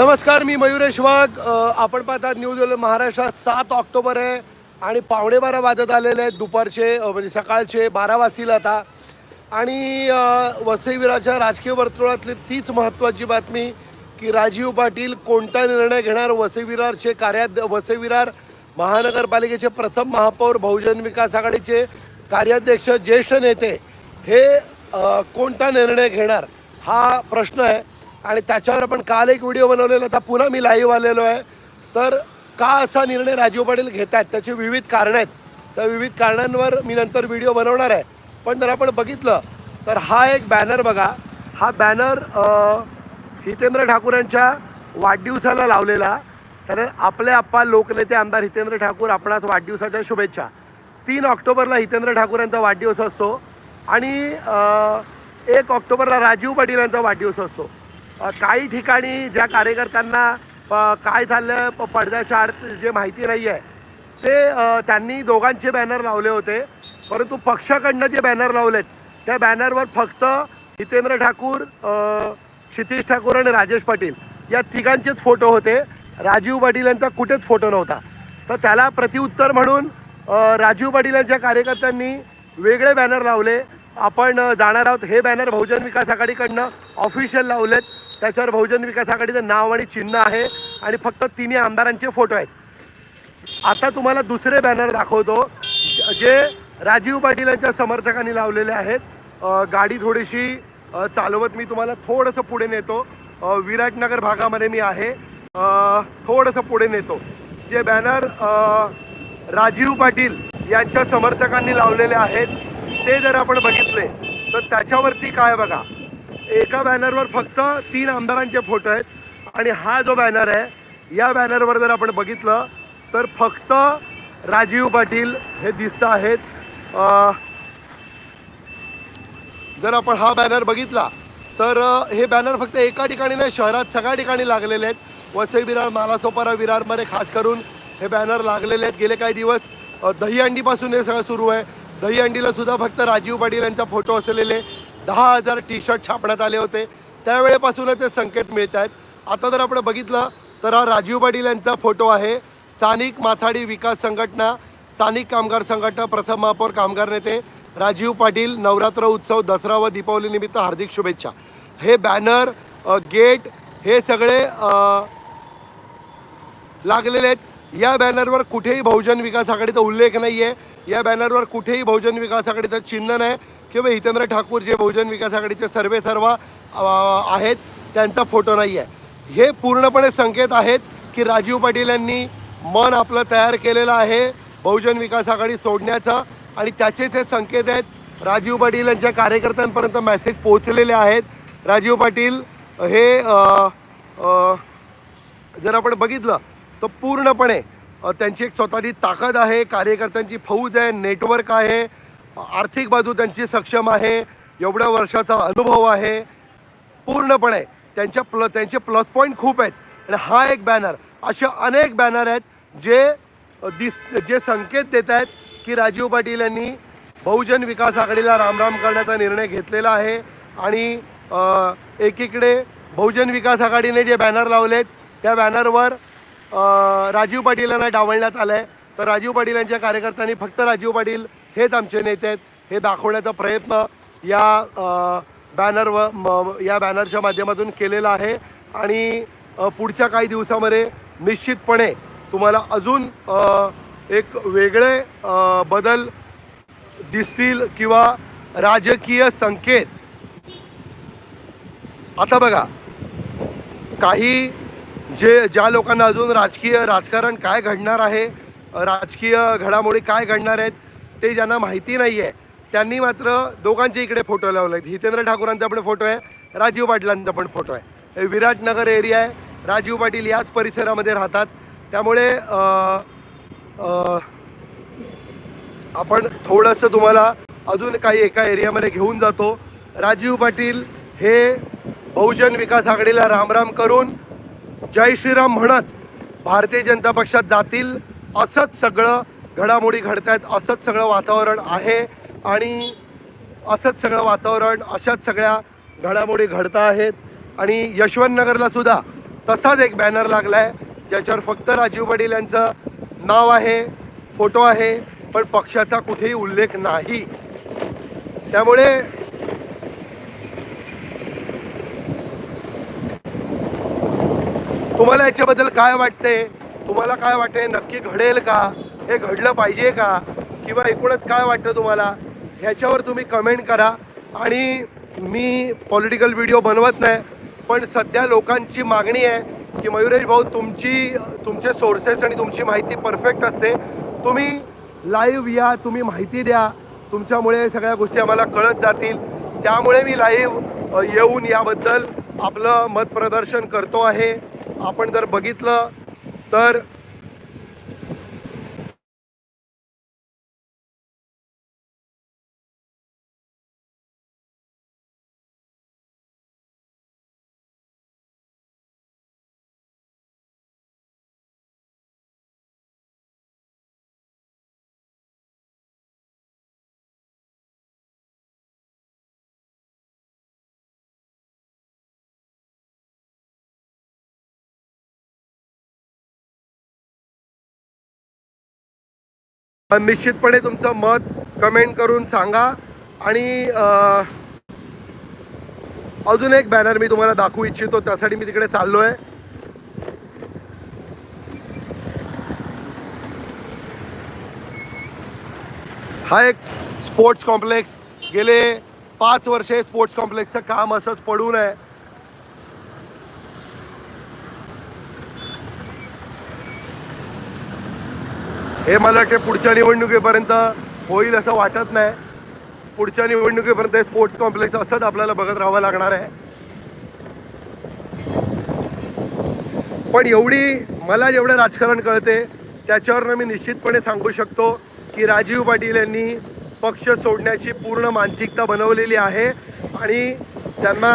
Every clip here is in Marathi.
नमस्कार मी मयुरेश वाघ. आपण पाहतात न्यूज महाराष्ट्रात सात ऑक्टोबर आहे आणि पावणे बारा वाजत आलेले आहेत दुपारचे म्हणजे सकाळचे बारा वाजतील आता. आणि अ, वसईविराच्या राजकीय वर्तुळातली तीच महत्त्वाची बातमी की राजीव पाटील कोणता निर्णय घेणार? वसईविरारचे कार्याध वसईविरार महानगरपालिकेचे प्रथम महापौर बहुजन विकास आघाडीचे कार्याध्यक्ष ज्येष्ठ नेते हे कोणता निर्णय घेणार? हा प्रश्न आहे. आणि त्याच्यावर आपण काल एक व्हिडिओ बनवलेला होता पुन्हा मी लाईव्ह आलेलो आहे. तर का असा निर्णय राजीव पाटील घेत आहेत? त्याची विविध कारणं आहेत. त्या विविध कारणांवर मी नंतर व्हिडिओ बनवणार आहे. पण जर आपण बघितलं तर हा एक बॅनर बघा. हा बॅनर हितेंद्र ठाकूर यांच्या वाढदिवसाला लावलेला. तर आपले आप्पा लोकनेते आमदार हितेंद्र ठाकूर आपणास वाढदिवसाच्या शुभेच्छा. तीन ऑक्टोबरला हितेंद्र ठाकूर यांचा वाढदिवस असतो आणि एक ऑक्टोबरला राजीव पाटील यांचा वाढदिवस असतो. काही ठिकाणी ज्या कार्यकर्त्यांना काय झालं प- पडद्याच्या आड जे माहिती नाही आहे ते त्यांनी दोघांचे बॅनर लावले होते. परंतु पक्षाकडनं जे बॅनर लावलेत त्या बॅनरवर फक्त हितेंद्र ठाकूर क्षितीश क्षितिश ठाकूर आणि राजेश पाटील या तिघांचेच फोटो होते. राजीव पाटील यांचा कुठेच फोटो नव्हता. तर त्याला प्रतिउत्तर म्हणून राजीव पाटील यांच्या कार्यकर्त्यांनी वेगळे बॅनर लावले. आपण जाणार आहोत हे बॅनर बहुजन विकास आघाडीकडनं ऑफिशियल लावलेत. त्याच्यावर बहुजन विकास आघाडीचं नाव आणि चिन्ह आहे आणि फक्त तिन्ही आमदारांचे फोटो आहेत. आता तुम्हाला दुसरे बॅनर दाखवतो जे राजीव पाटील यांच्या समर्थकांनी लावलेले आहेत. गाडी थोडीशी चालवत मी तुम्हाला थोडंसं पुढे नेतो. विराटनगर भागामध्ये मी आहे. थोडंसं पुढे नेतो. जे बॅनर राजीव पाटील यांच्या समर्थकांनी लावलेले आहेत ते जर आपण बघितले तर त्याच्यावरती काय बघा? एका बॅनरवर फक्त तीन आमदारांचे फोटो आहेत. आणि हा जो बॅनर आहे या बॅनरवर जर आपण बघितलं तर फक्त राजीव पाटील हे दिसत आहेत. जर आपण हा बॅनर बघितला तर हे बॅनर फक्त एका ठिकाणी नाही शहरात सगळ्या ठिकाणी लागलेले आहेत. वसई विरार मालासोपारा विरारमध्ये खास करून हे बॅनर लागलेले आहेत. गेले काही दिवस दहीहंडीपासून हे सगळं सुरू आहे. दहीहंडीला सुद्धा फक्त राजीव पाटील यांचा फोटो असलेले दहा हजार टी शर्ट छापण्यात आले होते. त्यावेळेपासूनच ते संकेत मिळत आहेत. आता जर आपण बघितलं तर हा राजीव पाटील यांचा फोटो आहे. स्थानिक माथाडी विकास संघटना स्थानिक कामगार संघटना प्रथम महापौर कामगार नेते राजीव पाटील नवरात्र उत्सव दसरा व दीपावली निमित्त हार्दिक शुभेच्छा. हे बॅनर गेट हे सगळे लागलेले आहेत. या बॅनरवर कुठेही बहुजन विकास आघाडीचा उल्लेख नाही आहे या बॅनरवर कुठेही बहुजन विकास आघाडीचं चिन्ह नाही. किंवा हितेंद्र ठाकूर जे बहुजन विकास आघाडीचे सर्वे सर्व आहेत त्यांचा फोटो नाही आहे. हे पूर्णपणे संकेत आहेत की राजीव पाटील यांनी मन आपलं तयार केलेलं आहे बहुजन विकास आघाडी सोडण्याचं आणि त्याचेच हे संकेत आहेत. राजीव पाटील यांच्या कार्यकर्त्यांपर्यंत मेसेज पोहोचलेले आहेत. राजीव पाटील हे जर आपण बघितलं तर पूर्णपणे त्यांची एक स्वतःची ताकद आहे कार्यकर्त्यांची फौज आहे नेटवर्क आहे. आर्थिक बाजू त्यांची सक्षम आहे एवढ्या वर्षाचा अनुभव आहे. पूर्णपणे त्यांच्या प्ल त्यांचे प्लस पॉईंट खूप आहेत. आणि हा एक बॅनर असे अनेक बॅनर आहेत जे दिस जे संकेत देत आहेत की राजीव पाटील यांनी बहुजन विकास आघाडीला रामराम करण्याचा निर्णय घेतलेला आहे. आणि एकीकडे बहुजन विकास आघाडीने जे बॅनर लावलेत त्या बॅनरवर राजीव पाटील यांना डावलण्यात आलं आहे तर राजीव पाटील यांच्या कार्यकर्त्यांनी फक्त राजीव पाटील हेच आमचे नेते आहेत. हे दाखवण्याचा प्रयत्न या बॅनर व म- या बॅनरच्या माध्यमातून केलेला आहे. आणि पुढच्या काही दिवसामध्ये निश्चितपणे तुम्हाला अजून एक वेगळे बदल दिसतील किंवा राजकीय संकेत. आता बघा काही जे ज्या लोकांना अजून राजकीय राजकारण काय घडणार आहे राजकीय घडामोडी काय घडणार आहेत ते ज्यांना माहिती नाही आहे त्यांनी मात्र दोघांचे इकडे फोटो लावले आहेत हितेंद्र ठाकूरांचा पण फोटो आहे राजीव पाटलांचा पण फोटो आहे. हे विराटनगर एरिया आहे. राजीव पाटील याच परिसरामध्ये राहतात. त्यामुळे आपण थोडंसं तुम्हाला अजून काही एका एरियामध्ये घेऊन जातो. राजीव पाटील हे बहुजन विकास आघाडीला रामराम करून जय श्रीराम म्हणत भारतीय जनता पक्षात जातील असंच सगळं घडामोडी घडत आहेत असंच सगळं वातावरण आहे. आणि असंच सगळं वातावरण अशाच सगळ्या घडामोडी घडत आहेत. आणि यशवंतनगरला सुद्धा तसाच एक बॅनर लागला आहे ज्याच्यावर फक्त राजीव पाटील यांचं नाव आहे फोटो आहे पण पक्षाचा कुठेही उल्लेख नाही. त्यामुळे तुम्हाला याच्याबद्दल काय वाटते तुम्हाला काय वाटते नक्की घडेल का? हे घडलं पाहिजे का? किंवा एकूणच काय वाटतं तुम्हाला? ह्याच्यावर तुम्ही कमेंट करा. आणि मी पॉलिटिकल व्हिडिओ बनवत नाही पण सध्या लोकांची मागणी आहे की मयुरेश भाऊ तुमची तुमचे सोर्सेस आणि तुमची माहिती परफेक्ट असते. तुम्ही लाईव्ह या तुम्ही माहिती द्या. तुमच्यामुळे सगळ्या गोष्टी आम्हाला कळत जातील. त्यामुळे मी लाईव्ह येऊन याबद्दल आपलं मतप्रदर्शन करतो आहे. आपण जर बघितलं तर निश्चितपणे तुमचं मत कमेंट करून सांगा. आणि अजून एक बॅनर मी तुम्हाला दाखवू इच्छितो त्यासाठी मी तिकडे चाललो आहे हा एक स्पोर्ट्स कॉम्प्लेक्स गेले पाच वर्षे स्पोर्ट्स कॉम्प्लेक्सचं काम असंच पडून आहे. हे मला वाटते पुढच्या निवडणुकीपर्यंत होईल असं वाटत नाही. पुढच्या निवडणुकीपर्यंत हे स्पोर्ट्स कॉम्प्लेक्स असंच आपल्याला बघत राहावं लागणार आहे. पण एवढी मला जेवढं राजकारण कळते त्याच्यावरनं मी निश्चितपणे सांगू शकतो की राजीव पाटील यांनी पक्ष सोडण्याची पूर्ण मानसिकता बनवलेली आहे आणि त्यांना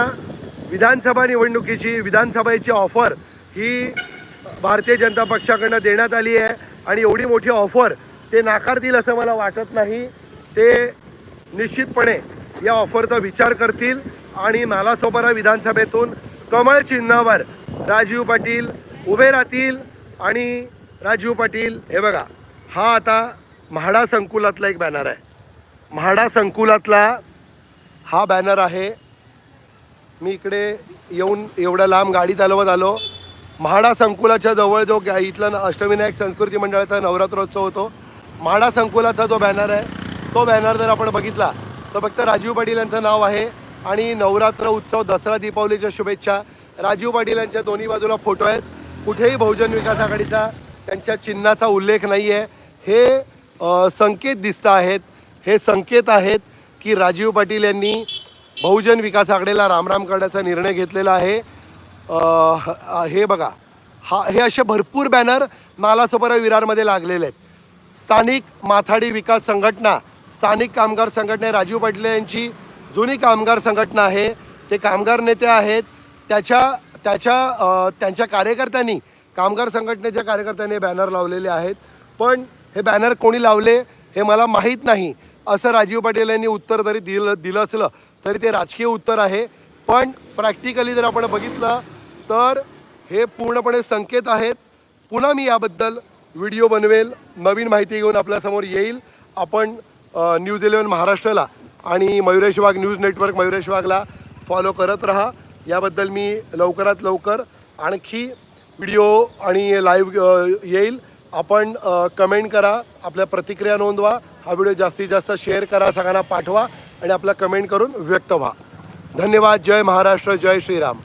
विधानसभा निवडणुकीची विधानसभेची ऑफर ही भारतीय जनता पक्षाकडनं देण्यात आली आहे. आणि एवढी मोठी ऑफर ते नाकारतील असं मला वाटत नाही. ते निश्चितपणे या ऑफरचा विचार करतील. आणि नालासोपारा विधानसभेतून कमळ चिन्हावर राजीव पाटील उभे राहतील. आणि राजीव पाटील हे बघा हा आता म्हाडा संकुलातला एक बॅनर आहे. म्हाडा संकुलातला हा बॅनर आहे. मी इकडे येऊन एवढ्या लांब गाडी चालवत आलो. म्हाडा संकुलाच्या जवळ जो इथला अष्टविनायक संस्कृती मंडळाचा नवरात्रोत्सव होतो म्हाडा संकुलाचा जो बॅनर आहे तो बॅनर जर आपण बघितला तर फक्त राजीव पाटील यांचं नाव आहे आणि नवरात्र उत्सव दसरा दीपावलीच्या शुभेच्छा. राजीव पाटील यांच्या दोन्ही बाजूला फोटो आहेत. कुठेही बहुजन विकास आघाडीचा त्यांच्या चिन्हाचा उल्लेख नाही आहे हे संकेत दिसत आहेत. हे संकेत आहेत की राजीव पाटील यांनी बहुजन विकास आघाडीला रामराम करण्याचा निर्णय घेतलेला आहे. ह- हे बघा. हा हे असे भरपूर बॅनर नालासोपारा विरारमध्ये लागलेले आहेत. स्थानिक माथाडी विकास संघटना स्थानिक कामगार संघटना राजीव पाटले यांची जुनी कामगार संघटना आहे. ते कामगार नेते आहेत. त्याच्या त्याच्या त्यांच्या कार्यकर्त्यांनी कामगार संघटनेच्या कार्यकर्त्यांनी बॅनर लावलेले आहेत. पण हे बॅनर कोणी लावले हे मला माहीत नाही. असं राजीव पाटील यांनी उत्तर जरी दिलं दिलं असलं तरी ते राजकीय उत्तर आहे. पण प्रॅक्टिकली जर आपण बघितलं तर हे पूर्णपणे संकेत आहेत. पुन्हा मी याबद्दल व्हिडिओ बनवेल. नवीन माहिती घेऊन आपल्यासमोर येईल. आपण न्यूज इलेवन महाराष्ट्राला आणि मयुरेश वाघ न्यूज नेटवर्क मयुरेश वाघला फॉलो करत राहा. याबद्दल मी लवकरात लवकर आणखी व्हिडिओ आणि लाईव्ह येईल. आपण कमेंट करा आपल्या प्रतिक्रिया नोंदवा हा व्हिडिओ जास्तीत जास्त शेअर करा सगळ्यांना पाठवा आणि आपला कमेंट करून व्यक्त व्हा. धन्यवाद. जय महाराष्ट्र जय श्रीराम.